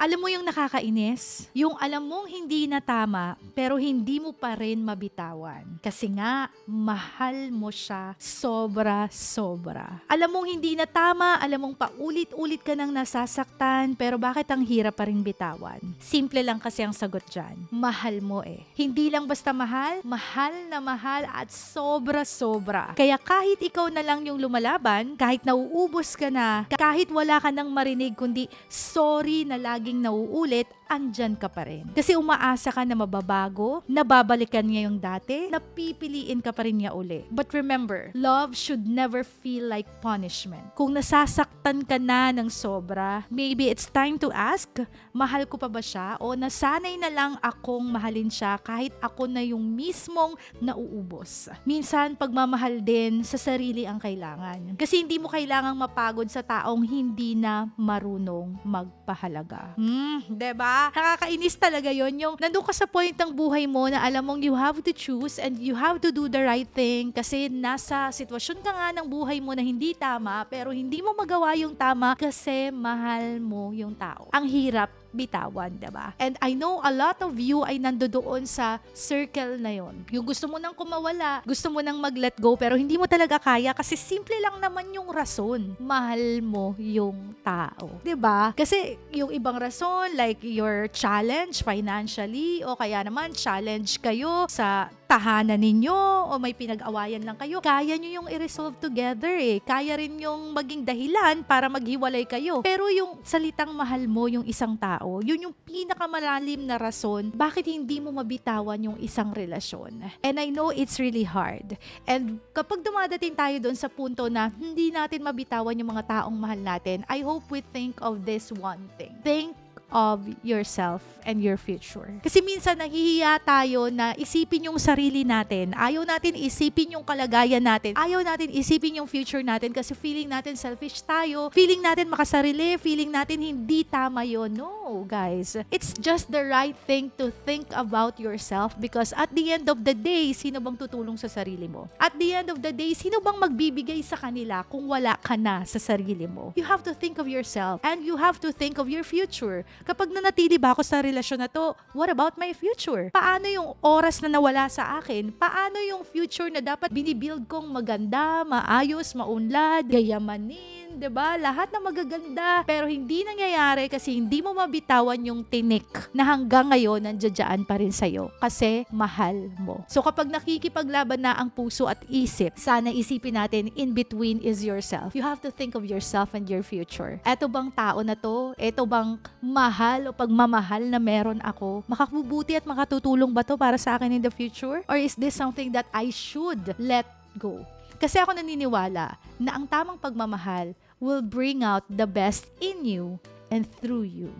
Alam mo yung nakakainis? Yung alam mong hindi na tama, pero hindi mo pa rin mabitawan. Kasi nga, mahal mo siya sobra-sobra. Alam mong hindi na tama, alam mong paulit-ulit ka nang nasasaktan, pero bakit ang hirap pa rin bitawan? Simple lang kasi ang sagot dyan. Mahal mo eh. Hindi lang basta mahal, mahal na mahal at sobra-sobra. Kaya kahit ikaw na lang yung lumalaban, kahit nauubos ka na, kahit wala ka nang marinig kundi sorry na laging nauulit, andyan ka pa rin. Kasi umaasa ka na mababago, nababalikan niya yung dati, napipiliin ka pa rin niya uli. But remember, love should never feel like punishment. Kung nasasaktan ka na ng sobra, maybe it's time to ask, mahal ko pa ba siya? O nasanay na lang akong mahalin siya kahit ako na yung mismong nauubos. Minsan, pagmamahal din sa sarili ang kailangan. Kasi hindi mo kailangang mapagod sa taong hindi na marunong magpahalaga. Hmm, ba? Nakakainis talaga 'yon yung nandun ka sa point ng buhay mo na alam mong you have to choose and you have to do the right thing kasi nasa sitwasyon ka nga ng buhay mo na hindi tama pero hindi mo magawa yung tama kasi mahal mo yung tao. Ang hirap bitawan, ba? And I know a lot of you ay nandoon sa circle na 'yon. Yung gusto mo nang kumawala, gusto mo nang mag-let go pero hindi mo talaga kaya kasi simple lang naman yung rason. Mahal mo yung tao, ba? Kasi yung ibang rason like your challenge financially o kaya naman challenge kayo sa tahanan ninyo o may pinag-awayan lang kayo, kaya nyo yung i-resolve together eh. Kaya rin yung maging dahilan para maghiwalay kayo. Pero yung salitang mahal mo yung isang tao, yun yung pinakamalalim na rason bakit hindi mo mabitawan yung isang relasyon. And I know it's really hard. And kapag dumadating tayo doon sa punto na hindi natin mabitawan yung mga taong mahal natin, I hope we think of this one thing. Think of yourself and your future. Kasi minsan nahihiya tayo na isipin yung sarili natin. Ayaw natin isipin yung kalagayan natin. Ayaw natin isipin yung future natin kasi feeling natin selfish tayo. Feeling natin makasarili. Feeling natin hindi tama yun. No, guys. It's just the right thing to think about yourself because at the end of the day, sino bang tutulong sa sarili mo? At the end of the day, sino bang magbibigay sa kanila kung wala ka na sa sarili mo? You have to think of yourself and you have to think of your future kapag nanatili ba ako sa relasyon na to, what about my future? Paano yung oras na nawala sa akin? Paano yung future na dapat binibuild kong maganda, maayos, maunlad, gayamanin, 'di ba? Lahat na magaganda pero hindi nangyayari kasi hindi mo mabitawan yung tinik na hanggang ngayon nandiyan pa rin sa'yo kasi mahal mo. So kapag nakikipaglaban na ang puso at isip, sana isipin natin in between is yourself. You have to think of yourself and your future. Eto bang tao na to? Eto bang mahal o pagmamahal na meron ako? Makabubuti at makatutulong ba to para sa akin in the future? Or is this something that I should let go? Kasi ako naniniwala na ang tamang pagmamahal will bring out the best in you and through you.